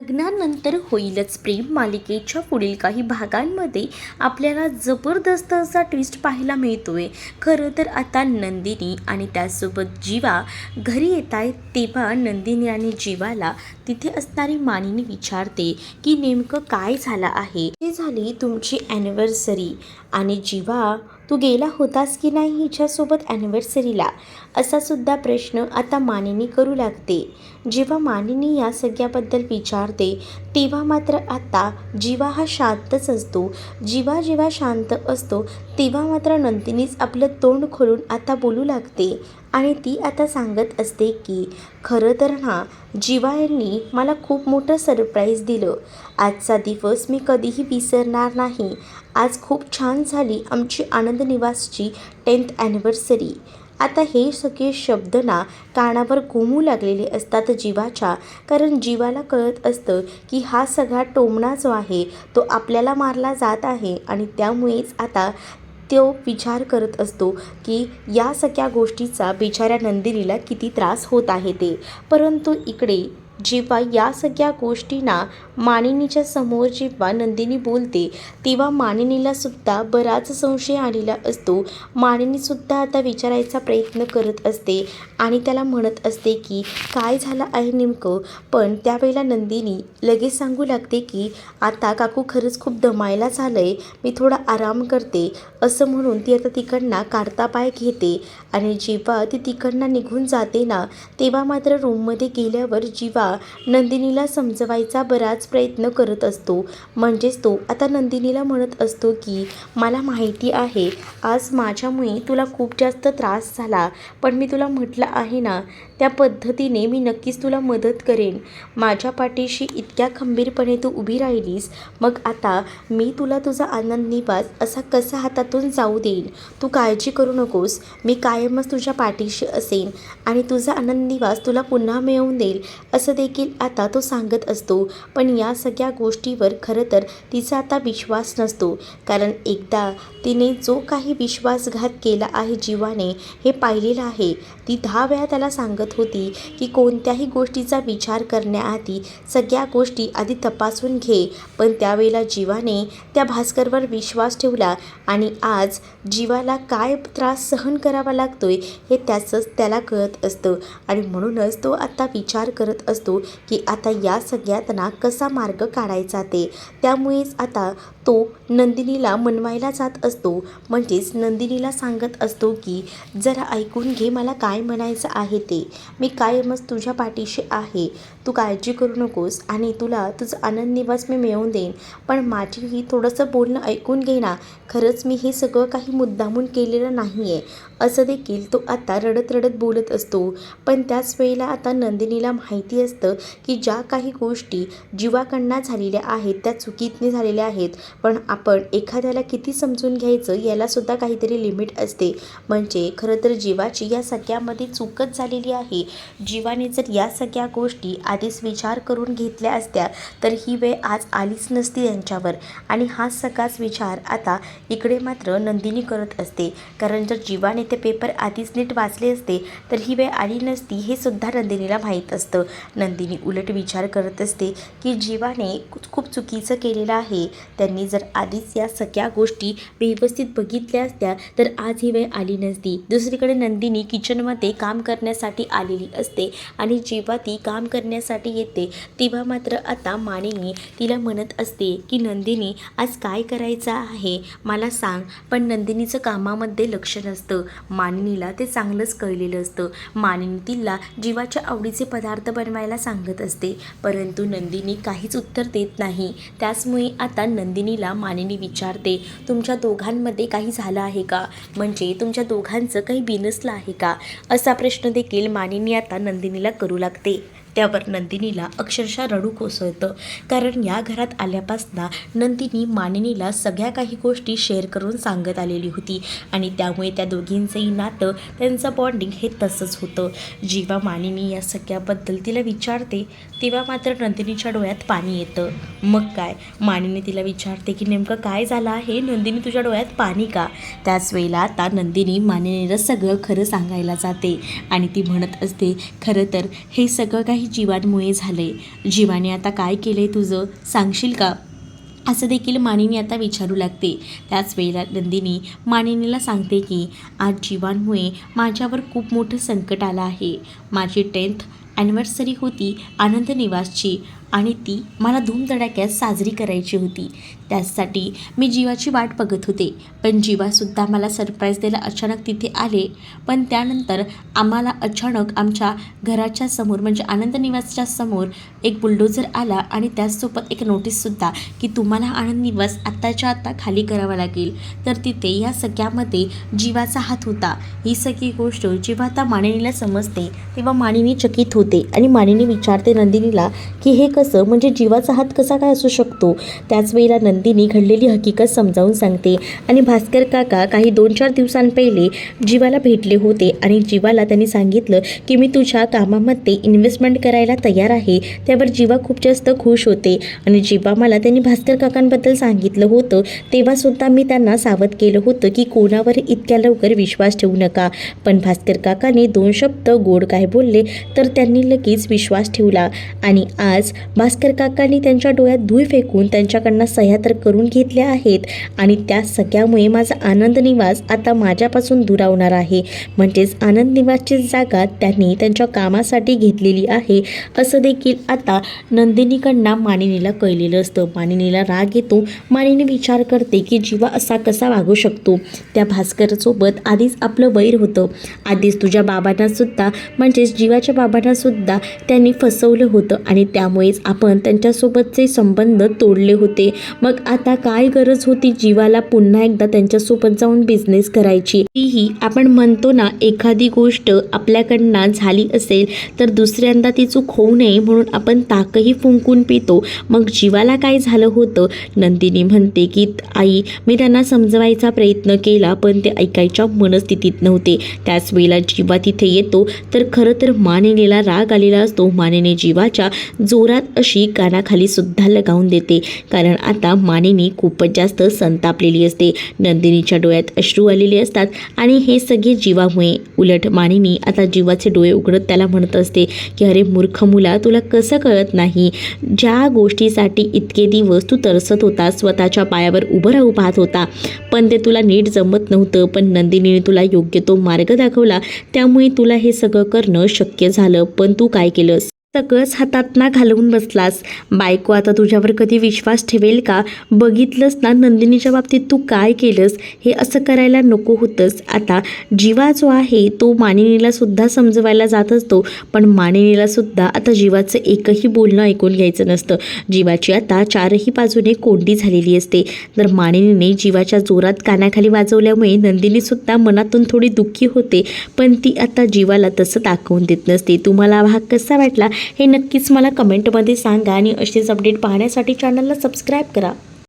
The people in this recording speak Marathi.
लग्नानंतर होईलच प्रेम मालिकेच्या पुढील काही भागांमध्ये आपल्याला जबरदस्त असा ट्विस्ट पाहायला मिळतोय. खरं तर आता नंदिनी आणि त्यासोबत जीवा घरी येत आहेत तेव्हा नंदिनी आणि जीवाला तिथे असणारी मानिनी विचारते की नेमकं काय झालं आहे? ते झाली तुमची ॲनिव्हर्सरी आणि जीवा तू गेला होतास की नाही हिच्यासोबत ॲनिव्हर्सरीला असा सुद्धा प्रश्न आता मानिनी करू लागते. जेव्हा मानिनी या सगळ्याबद्दल विचारते तेव्हा मात्र आता जीवा हा शांतच असतो. जीवा जेव्हा शांत असतो तेव्हा मात्र नंदिनीच आपलं तोंड खोलून आता बोलू लागते. आणि ती आता सांगत असते की खरं तर ना जीवा यांनी मला खूप मोठं सरप्राईज दिलं. आजचा दिवस मी कधीही विसरणार नाही. आज खूप छान झाली आमची आनंद निवासची टेन्थ ॲनिव्हर्सरी आता हे सगळे शब्द ना कानावर घुमू लागलेले असतात जीवाच्या. कारण जीवाला कळत असतं की हा सगळा टोमणा जो आहे तो आपल्याला मारला जात आहे आणि त्यामुळेच आता तो विचार करत असतो की या सगळ्या गोष्टीचा बिचाऱ्या नंदिनीला किती त्रास होत आहे ते. परंतु इकडे जेव्हा या सगळ्या गोष्टींना मानिनीच्या समोर जेव्हा नंदिनी बोलते तेव्हा मानिनीला सुद्धा बराच संशय आलेला असतो. मानिनीसुद्धा आता विचारायचा प्रयत्न करत असते आणि त्याला म्हणत असते की काय झालं आहे नेमकं? पण त्यावेळेला नंदिनी लगेच सांगू लागते की आता काकू खरंच खूप दमायला झालं आहे मी थोडा आराम करते. असं म्हणून ती आता तिकडनं काढता पाय घेते आणि जेव्हा ती तिकडनं निघून जाते ना तेव्हा मात्र रूममध्ये गेल्यावर जीवा नंदिनीला समजवायचा बराच प्रयत्न करत असतो. म्हणजेच तो आता नंदिनीला म्हणत असतो की मला माहिती आहे आज माझ्यामुळे तुला खूप जास्त त्रास झाला पण मी तुला म्हटलं आहे ना त्या पद्धतीने मी नक्कीच तुला मदत करेन. माझ्या पाठीशी इतक्या खंबीरपणे तू उभी राहिलीस मग आता मी तुला तुझा आनंद निवास असा कसा हातातून जाऊ देईन? तू काळजी करू नकोस मी कायमच तुझ्या पाठीशी असेन आणि तुझा आनंद निवास तुला पुन्हा मिळवून देईल असं देखील आता तो सांगत असतो. पण या सगळ्या गोष्टीवर खरं तर तिचा आता विश्वास नसतो. कारण एकदा तिने जो काही विश्वासघात केला आहे जीवाने हे पाहिलेलं आहे. ती दहा वेळा त्याला सांगत होती की कोणत्याही गोष्टीचा विचार करण्याआधी सगळ्या गोष्टी आधी तपासून घे. पण त्यावेळेला जीवाने त्या भास्करवर विश्वास ठेवला आणि आज जीवाला काय त्रास सहन करावा लागतोय हे त्याचंच त्याला कळत असतं. आणि म्हणूनच तो आता विचार करत असतो की आता या सगळ्यातना कसा मार्ग काढायचा ते. त्यामुळेच आता तो नंदिनीला मनवायला जात असतो. म्हणजेच नंदिनीला सांगत असतो की जरा ऐकून घे मला काय म्हणायचं आहे ते. मी कायमच तुझ्या पाठीशी आहे. तू काळजी करू नकोस आणि तुला तुझं आनंद निवास मी मिळवून देईन. पण माझीही थोडंसं बोलणं ऐकून घे ना. खरंच मी हे सगळं काही मुद्दामून केलेलं नाही आहे असं देखील तो आता रडत रडत बोलत असतो. पण त्याच वेळेला आता नंदिनीला माहिती असतं की ज्या काही गोष्टी जीवाकडनं झालेल्या आहेत त्या चुकीतने झालेल्या आहेत. पण आपण एखाद्याला किती समजून घ्यायचं यालासुद्धा काहीतरी लिमिट असते. म्हणजे खरं तर जीवाची या सगळ्यामध्ये चूकच झालेली आहे. जीवाने जर या सगळ्या गोष्टी आधीच विचार करून घेतल्या असत्या तर ही वेळ आज आलीच नसती त्यांच्यावर आणि हा सगळाच विचार आता इकडे मात्र नंदिनी करत असते. कारण जर जीवाने ते पेपर आधीच नीट वाचले असते तर ही वेळ आली नसती हे सुद्धा नंदिनीला माहीत असतं. नंदिनी उलट विचार करत असते की जीवाने खूप चुकीचं केलेलं आहे. त्यांनी जर आधीच या सगळ्या गोष्टी व्यवस्थित बघितल्या असत्या तर आज ही वेळ आली नसती. दुसरीकडे नंदिनी किचनमध्ये काम करण्यासाठी आलेली असते आणि जेव्हा ती काम करण्यासाठी येते तेव्हा मात्र आता मानिनी तिला म्हणत असते की नंदिनी आज काय करायचं आहे? मला सांग. पण नंदिनीचं कामामध्ये लक्ष नसतं. मानिनीला ते चांगलंच कळलेलं असतं. मानिनी तिला जीवाच्या आवडीचे पदार्थ बनवायला सांगत असते. परंतु नंदिनी काहीच उत्तर देत नाही. त्याचमुळे आता नंदिनी नंदिनीला मानिनी विचारते तुमच्या दोघांमध्ये काही झालं आहे का? म्हणजे तुमच्या दोघांचं काही बिनसलं आहे का? असा प्रश्न देखील मानिनी आता नंदिनीला करू लागते. त्यावर नंदिनीला अक्षरशः रडू कोसळतं. कारण या घरात आल्यापासनं नंदिनी मानिनीला सगळ्या काही गोष्टी शेअर करून सांगत आलेली होती. आणि त्यामुळे त्या दोघींचंही नातं त्यांचं बॉन्डिंग हे तसंच होतं. जेव्हा मानिनी या सगळ्याबद्दल तिला विचारते तेव्हा मात्र नंदिनीच्या डोळ्यात पाणी येतं. मग काय? मानिनी तिला विचारते की नेमकं काय झालं आहे? नंदिनी तुझ्या डोळ्यात पाणी का? त्याच वेळेला आता नंदिनी मानिनीला सगळं खरं सांगायला जाते. आणि ती म्हणत असते खरं तर हे सगळं काही जीवांमुळे झालंय. जीवाने आता काय केलंय तुझं? सांगशील का? असं देखील मानिनी आता विचारू लागते. त्याच वेळेला नंदिनी मानिनीला सांगते की आज जीवांमुळे माझ्यावर खूप मोठं संकट आलं आहे. माझी टेन्थ ॲनिव्हर्सरी होती आनंद निवासची आणि ती मला धूमधडाक्यात साजरी करायची होती. त्यासाठी मी जीवाची वाट बघत होते. पण जीवासुद्धा मला सरप्राईज द्यायला अचानक तिथे आले. पण त्यानंतर आम्हाला अचानक आमच्या घराच्या समोर म्हणजे आनंद निवासच्या समोर एक बुलडोझर आला आणि त्याचसोबत एक नोटीससुद्धा की तुम्हाला आनंद निवास आत्ताच्या आत्ता खाली करावा लागेल. तर तिथे या सगळ्यामध्ये जीवाचा हात होता. ही सगळी गोष्ट जेव्हा आता मानिनीला समजते तेव्हा मानिनी चकित होते आणि मानिनी विचारते नंदिनीला की हे कसं म्हणजे जीवाचा हात कसा काय असू शकतो? त्याच वेळेला नंदिनी घडलेली हकीकत समजावून सांगते. आणि भास्कर काका काही दोन चार दिवसांपहिले जीवाला भेटले होते आणि जीवाला त्यांनी सांगितलं की मी तुझ्या कामामध्ये इन्व्हेस्टमेंट करायला तयार आहे. त्यावर जीवा खूप जास्त खुश होते. आणि जेव्हा मला त्यांनी भास्कर काकांबद्दल सांगितलं होतं. तेव्हासुद्धा मी त्यांना सावध केलं होतं की कोणावर इतक्या लवकर विश्वास ठेवू नका. पण भास्कर काकाने दोन शब्द गोड काय बोलले तर त्यांनी लगेच विश्वास ठेवला. आणि आज भास्कर काकांनी त्यांच्या डोळ्यात धूळ फेकून त्यांच्याकडनं सह्या तर करून घेतल्या आहेत. आणि त्या सगळ्यामुळे माझा आनंद निवास आता माझ्यापासून दुरावणार आहे. म्हणजेच आनंद निवासची जागा त्यांनी त्यांच्या कामासाठी घेतलेली आहे. असं देखील आता नंदिनीकडनं मानिनीला कळलेलं असतं. मानिनीला राग येतो. मानिनी विचार करते की जीवा असा कसा वागू शकतो? त्या भास्करसोबत आधीच आपलं वैर होतं. आधीच तुझ्या बाबांनासुद्धा म्हणजेच जीवाच्या बाबांनासुद्धा त्यांनी फसवलं होतं. आणि त्यामुळेच आपण त्यांच्यासोबतचे संबंध तोडले होते. मग आता काय गरज होती जीवाला पुन्हा एकदा त्यांच्यासोबत जाऊन बिझनेस करायची. तीही आपण म्हणतो ना एखादी गोष्ट आपल्याकडनं झाली असेल तर दुसऱ्यांदा ती चूक होऊ नये म्हणून आपण ताकही फुंकून पितो. मग जीवाला काय झालं होतं? नंदिनी म्हणते की आई मी त्यांना समजवायचा प्रयत्न केला पण ते ऐकायच्या मनस्थितीत नव्हते. त्याच वेळेला जीवा तिथे येतो तर खरं तर मानेनेला राग आलेला असतो. मानेने जीवाच्या जोरात अशी कानाखाली सुद्धा लगावून देते. कारण आता मानेने खूपच जास्त संतापलेली असते. नंदिनीच्या डोळ्यात अश्रू आलेले असतात आणि हे सगळे जीवामुळे उलट मानेनी आता जीवाचे डोळे उघडत त्याला म्हणत असते की अरे मूर्ख मुला तुला कसं कळत नाही? ज्या गोष्टीसाठी इतके दिवस तू तरसत होता स्वतःच्या पायावर उभं राहू पाहत होता. पण ते तुला नीट जमत नव्हतं. पण नंदिनीने तुला योग्य तो मार्ग दाखवला. त्यामुळे तुला हे सगळं करणं शक्य झालं. पण तू काय केलंस? सगळंच हातात ना घालवून बसलास. बायको आता तुझ्यावर कधी विश्वास ठेवेल का? बघितलंस ना नंदिनीच्या बाबतीत तू काय केलंस? हे असं करायला नको होतंस. आता जीवा जो आहे तो मानिनीलासुद्धा समजवायला जात असतो. पण मानिनीलासुद्धा आता जीवाचं एकही बोलणं ऐकून घ्यायचं नसतं. जीवाची आता चारही बाजूने कोंडी झालेली असते. तर मानिनीने जीवाच्या जोरात कानाखाली वाजवल्यामुळे नंदिनीसुद्धा मनातून थोडी दुःखी होते. पण ती आता जीवाला तसं दाखवून देत नसते. तुम्हाला हा कसा वाटला? हे नक्कीच मला कमेंटमध्ये सांगा आणि असेच अपडेट पाहण्यासाठी चॅनलला सबस्क्राईब करा.